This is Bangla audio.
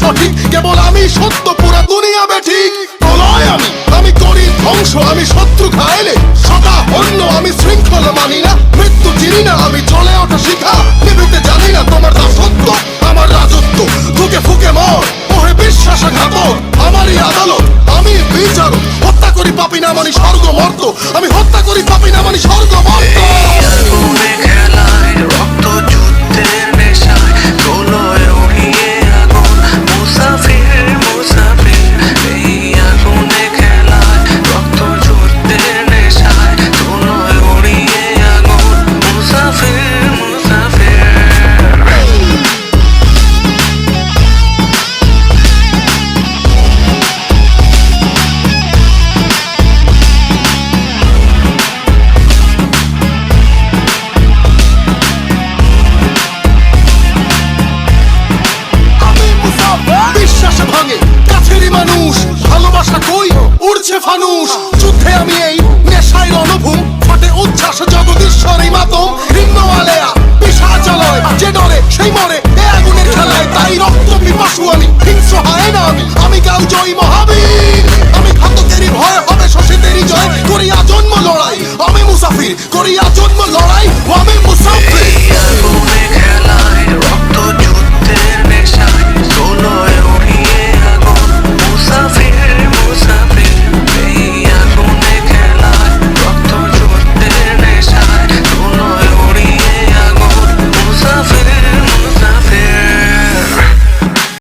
সঠিক? কেবল আমি সত্য, পুরা দুনিয়া বেঠিক প্রলয় আমি আমি করি ধ্বংস, আমি শত্রু খাইলে সদা অন্য, আমি শৃঙ্খল মানি না। মৃত্যু চিনি না, আমি চলে ওঠা শিখা। নিভিতে জানি না তোমার দাসত্ব, আমার রাজত্ব। ফুকে ফুকে মর ওহে বিশ্বাসঘাতক, আমারই আদালত। আমি বিচারক, হত্যা করি পাপি না মানি স্বর্গ মর্ত আমি হত্যা করি পাপি না মানি স্বর্গ মর্ত ভাঙে। কাছেরই মানুষ, ভালোবাসা কই? উড়ছে ফানুষ। যুদ্ধে আমি এই নেশায় রণভূম। ফাটে উচ্ছ্বাস জগদীশ্বরী মাতম। ভিন্ন আলেয়া, পিসাচালয়, যে ডরে, সেই মরে। এ আগুনের খেলায় তাই রক্ত পিপাসু আমি। হিংস্র হয় না আমি। আমি জয়ী মহাবীর। আমি ঘাতকেরই ভয়, হবে শশীদেরই জয়। করিয়া জন্ম লড়াই। আমি মুসাফির, করিয়া জন্ম